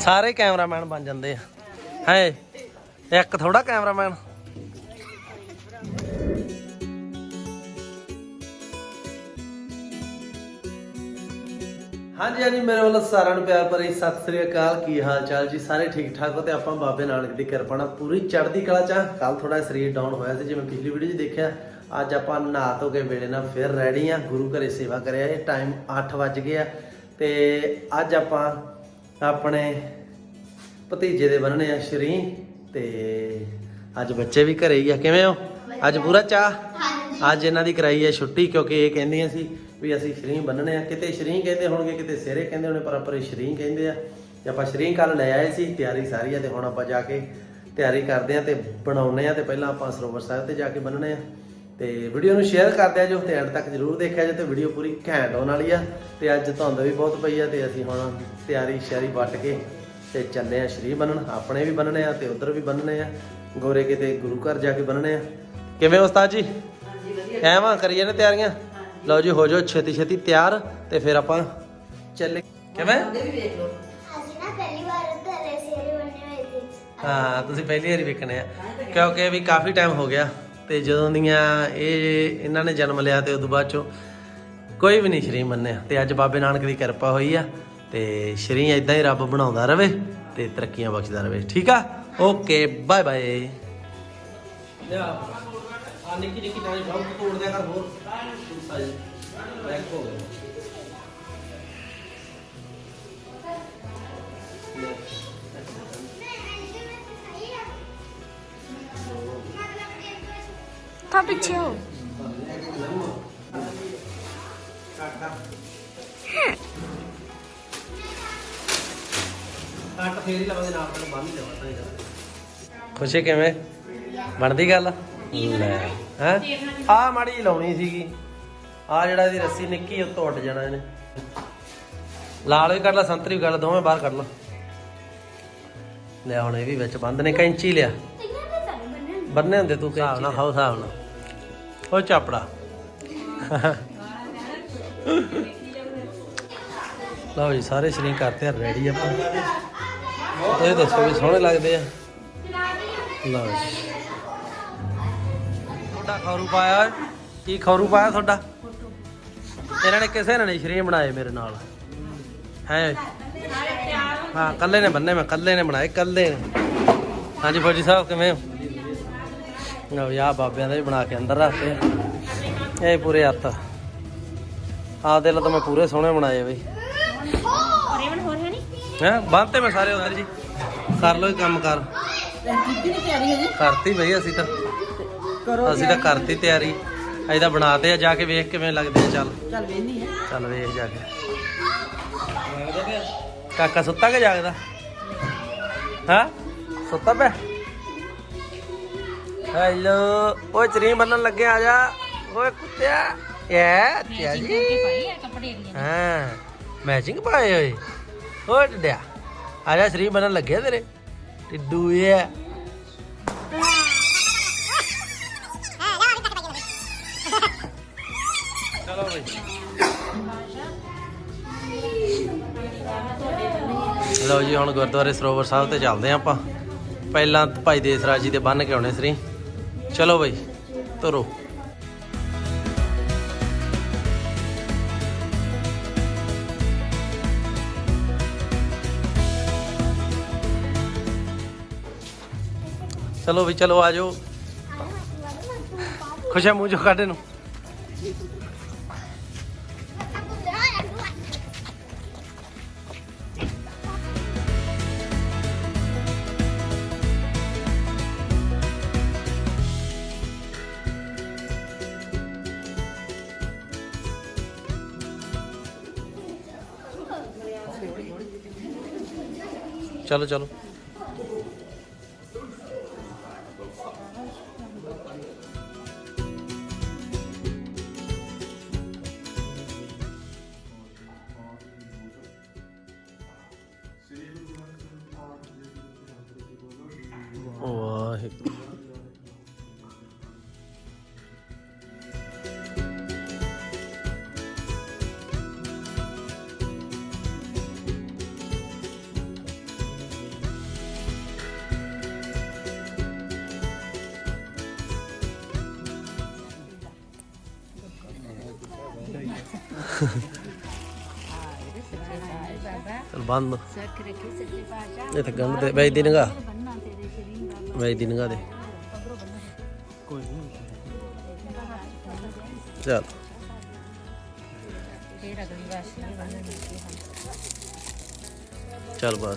ਸਾਰੇ ਕੈਮਰਾਮੈਨ ਬਣ ਜਾਂਦੇ ਆ। ਹੈ? ਇੱਕ ਥੋੜਾ ਕੈਮਰਾਮੈਨ। ਹਾਂਜੀ ਹਾਂਜੀ, ਮੇਰੇ ਵੱਲੋਂ ਸਾਰਿਆਂ ਨੂੰ ਪਿਆਰ ਭਰੀ ਸਤਿ ਸ੍ਰੀ ਅਕਾਲ। ਕੀ ਹਾਲ ਚਾਲ ਜੀ? ਸਾਰੇ ਠੀਕ ਠਾਕ ਹੋ ਤੇ ਆਪਾਂ ਬਾਬੇ ਨਾਨਕ ਦੀ ਕਿਰਪਾ ਨਾਲ ਪੂਰੀ ਚੜ੍ਹਦੀ ਕਲਾ ਚ ਕੱਲ ਥੋੜਾ ਸਰੀਰ ਡਾਊਨ ਹੋਇਆ ਸੀ, ਜਿਵੇਂ ਪਿਛਲੀ ਵੀਡੀਓ 'ਚ ਦੇਖਿਆ। ਅੱਜ ਆਪਾਂ ਨਹਾ ਧੋ ਕੇ ਵੇਲੇ ਨਾਲ ਫਿਰ ਰੈਡੀ ਆ। ਗੁਰੂ ਘਰੇ ਸੇਵਾ ਕਰਿਆ। ਇਹ ਟਾਈਮ 8 ਵੱਜ ਗਿਆ ਤੇ ਅੱਜ ਆਪਾਂ ਆਪਣੇ ਭਤੀਜੇ ਦੇ ਬੰਨਣੇ ਆ ਸ਼ਰੀ ਤੇ ਅੱਜ ਬੱਚੇ ਵੀ ਘਰੇ ਹੀ ਆ। ਕਿਵੇਂ ਹੋ? ਅੱਜ ਪੂਰਾ ਚਾਹ ਅੱਜ ਇਹਨਾਂ ਦੀ ਕਰਾਈ ਹੈ ਛੁੱਟੀ ਕਿਉਂਕਿ ਇਹ ਕਹਿੰਦੀਆਂ ਸੀ ਵੀ ਅਸੀਂ ਸ਼ਰੀ ਬੰਨਣੇ ਆ। ਕਿਤੇ ਸ਼ਰੀ ਕਹਿੰਦੇ ਹੋਣਗੇ ਕਿਤੇ ਸਿਰੇ ਕਹਿੰਦੇ ਹੋਣੇ ਪਰ ਆਪਾਂ ਇਹ ਸ਼ਰੀ ਕਹਿੰਦੇ ਆ। ਤੇ ਆਪਾਂ ਸ਼ਰੀ ਕੱਲ ਲੈ ਆਏ ਸੀ ਤਿਆਰੀ ਸਾਰੀ ਆ ਤੇ ਹੁਣ ਆਪਾਂ ਜਾ ਕੇ ਤਿਆਰੀ ਕਰਦੇ ਆ ਤੇ ਬਣਾਉਣੇ ਆ ਤੇ ਪਹਿਲਾਂ ਆਪਾਂ ਸਰੋਵਰ ਸਾਹਿਬ ਤੇ ਜਾ ਕੇ ਬੰਨਣੇ ਆ। ਤੇ ਵੀਡੀਓ ਨੂੰ ਸ਼ੇਅਰ ਕਰਦੇ ਆ ਜੋ ਤੇ ਐਂਡ ਤੱਕ ਜਰੂਰ ਦੇਖਿਆ ਜੇ ਤੇ ਵੀਡੀਓ ਪੂਰੀ ਘੈਂਟ ਹੋਣ ਵਾਲੀ ਆ। ਤੇ ਅੱਜ ਧੁੰਦ ਵੀ ਬਹੁਤ ਪਈ ਆ ਤੇ ਅਸੀਂ ਹੁਣ ਤਿਆਰੀ ਸ਼ਿਆਰੀ ਵੱਟ ਕੇ ਤੇ ਚੱਲੇ ਆ ਸ਼ਰੀ ਬੰਨਣ। ਆਪਣੇ ਵੀ ਬੰਨਣੇ ਆ ਤੇ ਉਧਰ ਵੀ ਬੰਨਣੇ ਆ। ਗੋਰੇ ਕਿਤੇ ਗੁਰੂ ਘਰ ਜਾ ਕੇ ਬੰਨਣੇ ਆ। ਕਿਵੇਂ ਉਸਤਾਦ ਜੀ? ਐਵਾਂ ਕਰੀਏ ਨੇ ਤਿਆਰੀਆਂ? ਲਓ ਜੀ ਹੋ ਜਾਓ ਛੇਤੀ ਛੇਤੀ ਤਿਆਰ ਤੇ ਫਿਰ ਆਪਾਂ ਚੱਲੇ। ਕਿਵੇਂ? ਅਸੀਂ ਨਾ ਪਹਿਲੀ ਵਾਰ ਘਰੇ ਸੇਰੇ ਬਣਨੇ ਹੋਏ ਸੀ। ਹਾਂ ਤੁਸੀਂ ਪਹਿਲੀ ਵਾਰੀ ਵੇਖਣੇ ਆ। ਕਿਉਂਕਿ ਵੀ ਕਾਫੀ ਟਾਈਮ ਹੋ ਗਿਆ। ਤੇ ਜਦੋਂ ਦੀਆਂ ਇਹ ਇਹਨਾਂ ਨੇ ਜਨਮ ਲਿਆ ਤੇ ਉਦੋਂ ਬਾਅਦ ਚੋਂ ਕੋਈ ਵੀ ਨਹੀਂ ਸ੍ਰੀ ਮੰਨਿਆ। ਤੇ ਅੱਜ ਬਾਬੇ ਨਾਨਕ ਦੀ ਕਿਰਪਾ ਹੋਈ ਆ ਤੇ ਸ਼ਰੀ ਇਦਾਂ ਹੀ ਰੱਬ ਬਣਾਉਂਦਾ ਰਵੇ ਤੇ ਤਰੱਕੀਆਂ ਬਖਸ਼ਦਾ ਰਵੇ। ਠੀਕ ਆ? Okay, bye bye. ਲਿਆ। ਆ ਨਿੱਕੀ ਨਿੱਕੀ ਨਾਲੀ ਬਹੁਤ ਤੋੜ ਦਿਆ ਕਰ ਹੋਰ। ਸਾਜੀ ਬੈਕ ਹੋ ਗਿਆ ਤਾਂ ਪਿੱਛੇ ਹੋ। ਕੱਟ ਫੇਰ ਹੀ ਲਵਾਂਗੇ ਨਾਲ ਨਾਲ ਬੰਨ ਹੀ ਲਵਾਂਗੇ ਖੁਸ਼ੀ ਕਿਵੇਂ? ਬਣਦੀ ਗੱਲ? ਲੈ ਹੈ? ਆ ਮਾੜੀ ਜਿਹੀ ਲਾਉਣੀ ਸੀਗੀ। ਆ ਜਿਹੜਾ ਇਹਦੀ ਰੱਸੀ ਨਿੱਕੀ ਉਹ ਟੁੱਟ ਜਾਣਾ ਇਹਨੇ। ਲਾਲ ਵੀ ਕੱਢ ਲਾ ਸੰਤਰੀ ਵੀ ਕੱਢ ਲਾ ਦੋਵੇਂ ਬਾਹਰ ਕੱਢ ਲਾ। ਲੈ ਹੁਣ ਇਹ ਵੀ ਵਿੱਚ ਬੰਦ ਨੇ ਕੈਂਚੀ ਲਿਆ। ਬੰਨੇ ਹੁੰਦੇ ਤੂੰ ਹਿਸਾਬ ਨਾਲ ਹਾਉ ਹਿਸਾਬ ਨਾਲ। ਉਹ ਚਾਪੜਾ। ਲਓ ਜੀ, ਸਾਰੇ ਸ਼ਰੀਰ ਕਰਤੇ ਰੈਡੀ ਆਪਾਂ। ਇਹ ਦੱਸੋ ਵੀ ਸੋਹਣੇ ਲੱਗਦੇ ਆ। ਲਓ ਜੀ। ਤੁਹਾਡਾ ਖਰੂ ਪਾਇਆ, ਕੀ ਖਰੂ ਪਾਇਆ ਤੁਹਾਡਾ? ਇਹਨਾਂ ਨੇ ਕਿਸੇ ਨੇ ਨਹੀਂ ਸ਼ਰੀਰ ਬਣਾਏ ਮੇਰੇ ਨਾਲ। ਹੈ ਹਾਂ ਕੱਲੇ ਨੇ ਬੰਨੇ ਮੈਂ ਕੱਲੇ ਨੇ ਬਣਾਏ ਕੱਲੇ ਨੇ। ਹਾਂਜੀ, ਫੌਜੀ ਸਾਹਿਬ ਕਿਵੇਂ ਹੋ? ਯਾ ਬਾਬਿਆਂ ਦੇ ਵੀ ਬਣਾ ਕੇ ਅੰਦਰ ਰੱਖਦੇ ਆ ਇਹ ਪੂਰੇ ਹੱਥ। ਆਹ ਦੇ ਲਾ ਤਾਂ ਮੈਂ ਪੂਰੇ ਸੋਹਣੇ ਬਣਾਏ ਬਈ। ਰੇਵਨ ਹੋਰ ਹੈ ਨਹੀਂ ਹੈ? ਬੰਨਤੇ ਮੈਂ ਸਾਰੇ ਉਧਰ ਜੀ। ਕਰ ਲੋ ਕੰਮ ਕਰ। ਕੀਤੀ ਨਹੀਂ ਤਿਆਰੀ ਹਜੇ? ਕਰਤੀ ਬਈ ਅਸੀਂ ਤਾਂ। ਕਰੋ ਅਸੀਂ ਤਾਂ ਕਰਤੀ ਤਿਆਰੀ। ਅਸੀਂ ਤਾਂ ਬਣਾਤੇ ਆ ਜਾ ਕੇ ਵੇਖ ਕਿਵੇਂ ਲੱਗਦੇ ਆ ਚੱਲ। ਚੱਲ ਵੇਨੀ ਹੈ ਚੱਲ ਵੇਖ ਜਾ ਕੇ। ਕਾਕਾ ਸੁੱਤਾ ਕਿ ਜਾਗਦਾ? ਹਾਂ? ਸੁੱਤਾ ਪਿਆ? ਹੈਲੋ। ਓਏ ਚਰੀ ਬੰਨਣ ਲੱਗੇ ਆ ਜਾ। ਓਏ ਕੁੱਤਿਆ। ਐ ਅੱਛਾ ਜੀ। ਹਾਂ ਮੈਚਿੰਗ ਪਾਏ ਓਏ। ਓਏ ਡਿਆ ਆ ਜਾ ਸਰੀ ਬੰਨਣ ਲੱਗੇ ਤੇਰੇ। ਟਿੱਡੂ ਇਹ ਚਲੋ ਬਈ। ਲਓ ਜੀ ਹੁਣ ਗੁਰਦੁਆਰੇ ਸਰੋਵਰ ਸਾਹਿਬ ਤੇ ਚੱਲਦੇ ਆਪਾਂ। ਪਹਿਲਾਂ ਭਾਈ ਦੇਸਰਾਜ ਜੀ ਦੇ ਬੰਨ ਕੇ ਆਉਣੇ ਸਰੀ ਚਲੋ ਬਈ ਤੁਰੋ ਚਲੋ ਵੀ ਚਲੋ ਆ ਜਾਓ। ਖੁਸ਼ਾ ਮੂੰਹ ਜੋ ਕੱਢ ਨੂੰ ਚਲੋ ਚਲੋ ਚਲ ਬੰਦ। ਸੱਖ ਰੱਖੀ ਸੱਚੇ ਪਾਸ਼ਾ ਇੱਥੇ ਗੰਢ ਦੇ ਵੇਚ ਦੀ। ਨਗਾ ਬੰਨਾ ਤੇਰੇ ਸ਼ਰੀਰ ਚਲ ਫੇਰ ਅਗਲੀ ਵਾਰ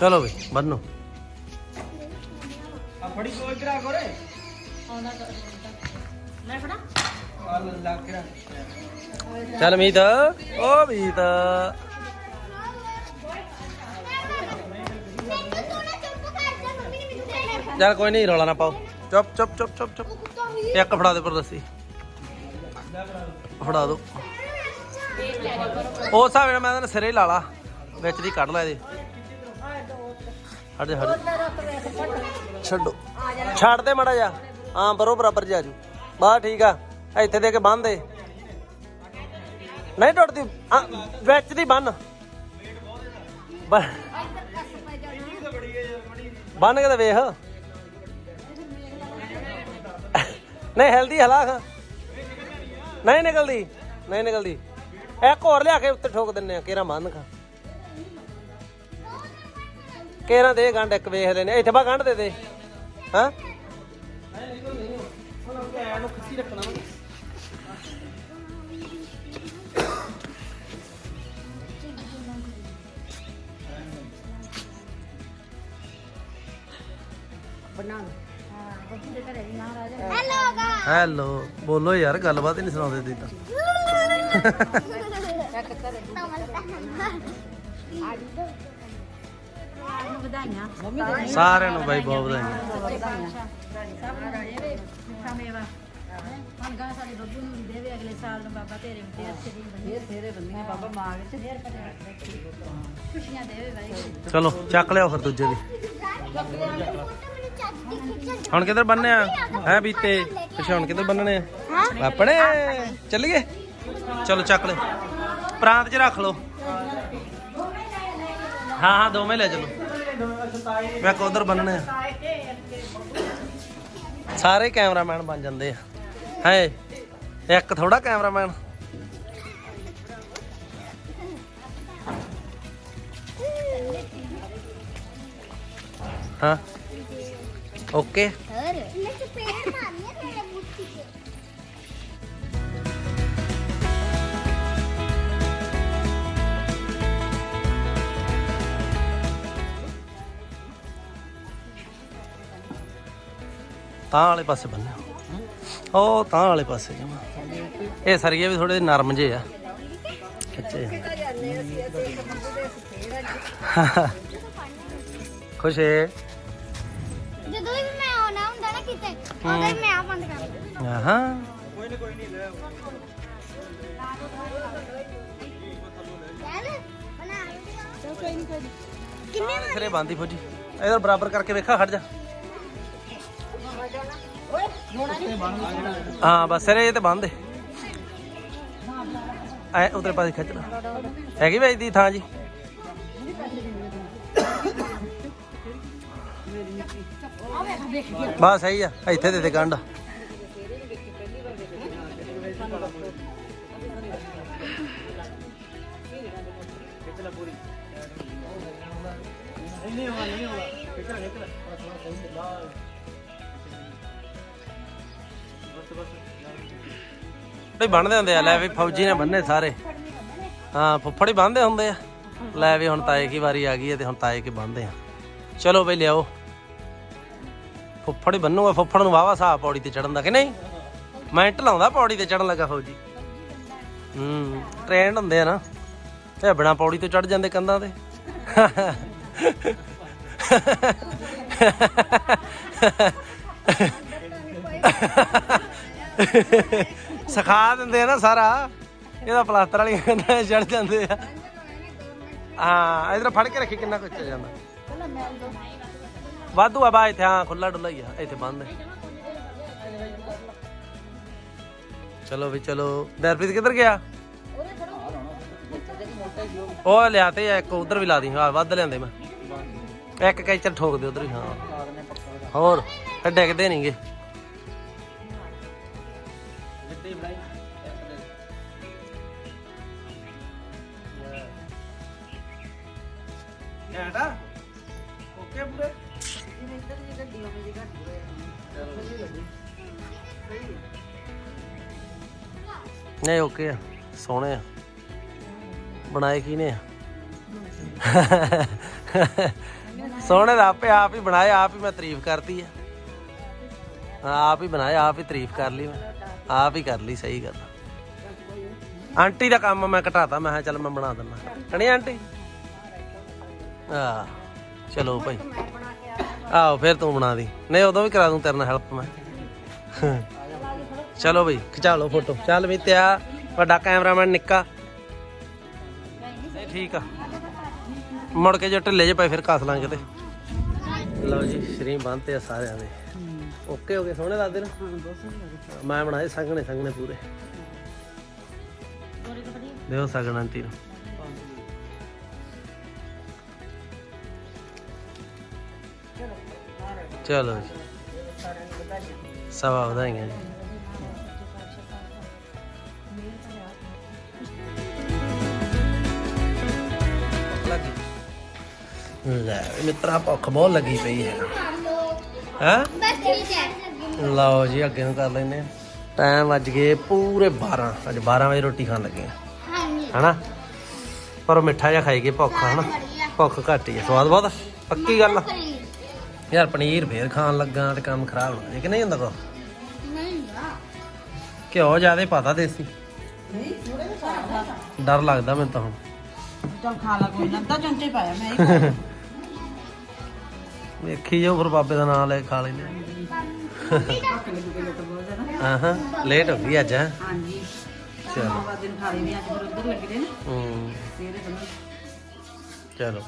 ਚਲੋ ਵੀ ਬੰਨੋ। ਮੈਂ ਫੜਾ ਚੱਲ ਮੀਤ ਓ ਮੀਤ ਮੈਨੂੰ ਤੂੰ ਨਾ ਚੁੱਪ ਕਰ ਜਾ ਮੰਮੀ ਨੇ ਮੈਨੂੰ ਦੇਣਾ ਚੱਲ ਕੋਈ ਨਹੀਂ ਰੌਲਾ ਨਾ ਪਾਓ। ਚੁੱਪ ਚੁੱਪ ਚੁੱਪ ਚੁੱਪ ਚੁੱਪ। ਇੱਕ ਫੜਾ ਦੇ ਪਰ ਦੱਸੀ ਫੜਾ ਦੋ। ਉਹ ਹਿਸਾਬ ਨਾਲ ਮੈਂ ਤਾਂ ਸਿਰੇ ਹੀ ਲਾ ਲਾ। ਵਿੱਚ ਦੀ ਕੱਢ ਲੈ ਇਹਦੇ। ਹਟ ਜਾ ਹਟ ਜਾ। ਛੱਡੋ। ਛੱਡ। ਦੇ ਮੜਾ ਜਾ ਹਾਂ ਬਰੋ ਬਰਾਬਰ ਜਾ ਜੂ ਬਾ ਠੀਕ ਆ। ਇੱਥੇ ਦੇ ਕੇ ਬੰਨ ਦੇ। ਨਹੀਂ ਟੁੱਟਦੀ। ਵਿੱਚ ਦੀ ਬੰਨ। ਬ- ਬੰਨ ਕੇ ਤੇ ਵੇਖ। ਨਹੀਂ ਹੈਲਦੀ ਹਲਾਖ। ਨਹੀਂ ਨਿਕਲਦੀ। ਨਹੀਂ ਨਿਕਲਦੀ। ਇੱਕ ਹੋਰ ਲਿਆ ਕੇ ਉੱਤੇ ਠੋਕ ਦਿੰਨੇ ਆ ਕੇਰਾ ਬੰਨ ਖਾ। ਕੇਰਾ ਦੇ ਗੰਢ ਇੱਕ ਵੇਖ ਲੈਨੇ ਇੱਥੇ ਬਾ ਗੰਢ ਦੇ ਦੇ। ਹਾਂ? ਬਣਾ ਹਾਂ ਬੱਬੂ ਦੇ ਘਰੇ ਵੀ ਮਹਾਰਾਜ ਹੈਲੋ ਗਾ ਹੈਲੋ ਬੋਲੋ ਯਾਰ ਗੱਲਬਾਤ ਹੀ ਨਹੀਂ ਸੁਣਾਉਂਦੇ ਤੁਸੀਂ ਤਾਂ। ਨੂੰ ਵਧਾਈਆਂ ਸਾਰਿਆਂ ਨੂੰ ਬਾਈ ਬਹੁਤ ਵਧਾਈਆਂ। ਵਧਾਈਆਂ ਸਭ ਨੂੰ ਰਾਜੇ ਵੇ ਮਿੱਠਾ ਮੇਵਾ ਹੁਣ ਗਾ ਸਾਡੇ ਬੱਬੂ ਨੂੰ ਵੀ ਦੇਵੇ ਅਗਲੇ ਸਾਲ ਨੂੰ ਬਾਬਾ ਤੇਰੇ ਫੇਰ ਸ਼ਰੀਰ ਬੰਨੇ ਤੇਰੇ ਬੰਨੇ ਬਾਬਾ ਮਾਂ ਵਿੱਚ ਫੇਰ ਪਤਾ ਖੁਸ਼ੀਆਂ ਦੇਵੇ ਵਾਹਿਗੁਰੂ ਚਲੋ ਚੱਕ ਲਿਆਓ ਫਿਰ ਦੂਜੇ ਵੀ। ਹੁਣ ਕਿੱਧਰ ਬੰਨੇ ਆ? ਹੈ ਬੀਤੇ? ਪਿੱਛੇ ਹੁਣ ਕਿੱਧਰ ਬੰਨਣੇ ਆ? ਆਪਣੇ। ਚੱਲੀਏ। ਚਲੋ ਚੱਕ ਲਿਓ। ਪ੍ਰਾਂਤ 'ਚ ਰੱਖ ਲਓ। ਹਾਂ ਹਾਂ ਦੋਵੇਂ ਲੈ ਚਲੋ। ਮੈਂ ਉਧਰ ਬੰਨਣੇ ਆ। ਸਾਰੇ ਕੈਮਰਾਮੈਨ ਬਣ ਜਾਂਦੇ ਆ। ਹੈ, ਇੱਕ ਥੋੜਾ ਕੈਮਰਾਮੈਨ। ਹਾਂ, ਓਕੇ। ਹੋਰ। ਤਾਂ ਵਾਲੇ ਪਾਸੇ ਬੰਨਿਆ ਉਹ ਤਾਂ ਵਾਲੇ ਪਾਸੇ ਜਮਾ। ਇਹ ਸਰੀਏ ਵੀ ਥੋੜੇ ਨਰਮ ਜੇ ਆ। ਕੱਚੇ ਆ। ਖੁਸ਼ ਹੈ ਜਦੋਂ ਵੀ ਮੈਂ ਆਉਣਾ ਹੁੰਦਾ ਨਾ ਕਿਤੇ ਉਦੋਂ ਹੀ ਮੈਂ ਆ ਬੰਦ ਕਰ ਦਿੰਦਾ ਹਾਂ। ਚੱਲ ਬਣਾ ਚਲ ਕੋਈ ਨਹੀਂ ਕੋਈ ਨੀ। ਕਿੰਨੇ ਸਿਰੇ ਬੰਦੀ ਫੌਜੀ। ਇਧਰ ਬਰਾਬਰ ਕਰਕੇ ਵੇਖਾ ਖੜ ਜਾ। ਹਾਂ, ਬਸ ਸਿਰੇ, ਇਹ ਤੇ ਬੰਦ ਐ, ਉਧਰ ਪਾਸੇ ਖਿੱਚ ਹੈਗੀ ਵੇਚ ਦੀ ਥਾਂ ਜੀ? ਬਸ, ਸਹੀ ਆ। ਇੱਥੇ ਦੇ ਦੇ ਗੰਢ। ਨਹੀਂ ਬੰਨਦੇ ਹੁੰਦੇ ਆ ਲੈ ਵੀ ਫੌਜੀ ਨੇ ਬੰਨੇ ਸਾਰੇ। ਹਾਂ ਫੁੱਫੜ ਹੀ ਬੰਨਦੇ ਹੁੰਦੇ ਆ। ਲੈ ਵੀ ਹੁਣ ਤਾਏ ਕੀ ਵਾਰੀ ਆ ਗਈ ਹੈ ਤੇ ਹੁਣ ਤਾਏ ਕੀ ਬੰਨਦੇ ਆ। ਚਲੋ ਬਈ ਲਿਆਓ। ਫੁੱਫੜ ਹੀ ਬੰਨੂਗਾ ਫੁੱਫੜ ਨੂੰ ਵਾਵਾ ਸਾਹ ਪੌੜੀ ਤੇ ਚੜਨ ਦਾ ਕਿ ਨਹੀਂ? ਮਿੰਟ ਲਾਉਂਦਾ ਪੌੜੀ ਤੇ ਚੜਨ ਲੱਗਾ ਫੌਜੀ। ਹੂੰ ਟ੍ਰੈਂਡ ਹੁੰਦੇ ਆ ਨਾ। ਤੇ ਬਿਨਾ ਪੌੜੀ ਤੋਂ ਚੜ ਜਾਂਦੇ ਕੰਧਾਂ ਤੇ। ਸਿਖਾ ਦਿੰਦੇ ਆ ਨਾ ਸਾਰਾ। ਇਹਦਾ ਪਲਾਸਟਰ ਵਾਲੀ ਕੰਧਾਂ ਚੜ ਜਾਂਦੇ ਆ। ਹਾਂ, ਇਧਰ ਫੜ ਕੇ ਰੱਖੀ, ਕਿੰਨਾ ਕੁ ਚੱਲ ਜਾਂਦਾ। ਵਾਧੂ ਆ ਬਾ, ਇੱਥੇ ਹਾਂ ਖੁੱਲਾ ਡੁੱਲਾ ਹੀ ਆ, ਇੱਥੇ ਬੰਦ ਹੈ ਚਲੋ ਵੀ ਚਲੋ। ਦਰਪ੍ਰੀਤ ਕਿੱਧਰ ਗਿਆ? ਉਹ ਲਿਆ ਤੇ ਇੱਕ ਉਧਰ ਵੀ ਲਾ ਦੀ, ਹਾਂ, ਵੱਧ ਲਿਆਂਦੇ ਮੈਂ। ਇੱਕ ਕੈਚਰ ਠੋਕ ਦੇ ਉਧਰ ਹੀ ਹਾਂ। ਹੋਰ ਫਿਰ ਡਿੱਗਦੇ ਨਹੀਂਗੇ ਘੈਂਟਾ ਓਕੇ ਪੂਰੇ? ਨਹੀਂ ਓਕੇ ਆ। ਸੋਹਣੇ ਆ। ਬਣਾਏ ਕੀ ਨੇ ਸੋਹਣੇ ਦਾ ਆਪੇ ਆਪ ਹੀ ਬਣਾਏ ਆਪ ਹੀ ਮੈਂ ਤਾਰੀਫ ਕਰਤੀ ਆ। ਹਾਂ, ਆਪ ਹੀ ਬਣਾਏ ਆਪ ਹੀ ਤਾਰੀਫ ਕਰ ਲਈ ਮੈਂ। ਆਪ ਹੀ ਕਰ ਲਈ ਸਹੀ ਗੱਲ ਆ। ਆਂਟੀ ਦਾ ਕੰਮ ਮੈਂ ਘਟਾਤਾ ਮੈਂ ਕਿਹਾ ਚੱਲ ਮੈਂ ਬਣਾ ਦਿੰਦਾ। ਕਣੀ ਆਂਟੀ? ਆ ਚਲੋ ਭਾਈ। ਆਓ ਫਿਰ ਤੂੰ ਬਣਾ ਦੀ। ਨਹੀਂ ਉਦੋਂ ਵੀ ਕਰਾ ਦੂੰ ਤੇਰੇ ਨਾਲ ਹੈਲਪ ਮੈਂ। ਚਲੋ ਬਈ ਖਿਚਾ ਲਓ ਫੋਟੋ ਚੱਲ ਵੀ ਤਿਆ ਵੱਡਾ ਕੈਮਰਾਮੈਨ ਨਿੱਕਾ। ਨਹੀਂ ਠੀਕ ਆ। ਮੁੜ ਕੇ ਜੋ ਢਿੱਲੇ ਜੇ ਪਏ ਫਿਰ ਕੱਸ ਲਾਂਗੇ ਤੇ। ਲਓ ਜੀ ਸ਼ਰੀਮ ਬੰਨਤੇ ਆ ਸਾਰਿਆਂ ਦੇ। ਓਕੇ ਹੋ ਗਏ ਸੋਹਣੇ ਲੱਗਦੇ ਨਾ? ਮੈਂ ਬਣਾਏ ਸੰਗਣੇ ਸੰਗਣੇ ਪੂਰੇ ਦਿਓ ਸਗਣ ਆਂਟੀ ਨੂੰ। ਚਲੋ ਜੀ। ਸਵਾ ਵਧਾਈਆਂ ਜੀ। ਲੈ ਮਿੱਤਰਾ ਭੁੱਖ ਬਹੁਤ ਲੱਗੀ ਪਈ ਹੈ। ਹੈ? ਹੈ ਲਓ ਜੀ ਅੱਗੇ ਨੂੰ ਕਰ ਲੈਨੇ ਟਾਈਮ ਵੱਜ ਗਏ ਪੂਰੇ 12 ਅੱਜ 12 ਵਜੇ ਰੋਟੀ ਖਾਣ ਲੱਗੇ ਹਾਂਜੀ। ਹਨਾ? ਪਰ ਮਿੱਠਾ ਜਿਹਾ ਖਾਈਏ ਭੁੱਖ ਹਨਾ? ਭੁੱਖ ਘੱਟ ਹੀ ਆ। ਸਵਾਦ ਬਹੁਤ। ਪੱਕੀ ਗੱਲ ਯਾਰ ਪਨੀਰ ਫੇਰ ਖਾਣ ਲੱਗਾ ਤੇ ਕੰਮ ਖਰਾਬ ਹੋ ਜਾਏ ਕਿ ਨਹੀਂ ਹੁੰਦਾ ਕੋ ਨਹੀਂ ਘਿਓ ਜਿਆਦੇ ਪਤਾ ਦੇਸੀ। ਡਰ ਲੱਗਦਾ ਮੈਨੂੰ ਤਾਂ ਹੁਣ। ਚੱਲ ਖਾ ਲਾ ਕੋਈ ਨਾ ਅੱਧਾ ਚਮਚੇ ਪਾਇਆ ਮੈਂ ਹੀ ਵੇਖੀ ਜਾਓ ਫਿਰ ਬਾਬੇ ਦਾ ਨਾਮ ਲੈ ਕੇ ਖਾ ਲੈਨੇ ਹਾਂ ਹਾਂ ਲੇਟ ਹੋ ਗਈ ਅੱਜ ਹੈਂ? ਹਾਂਜੀ। ਚਲੋ। ਬਾਅਦ ਦਿਨ ਖਾ ਲਈ ਵੀ ਅੱਜ ਫਿਰ ਉੱਧਰ ਲੱਗੇ ਨੇ। ਹੂੰ। ਸਵੇਰੇ। ਚਲੋ।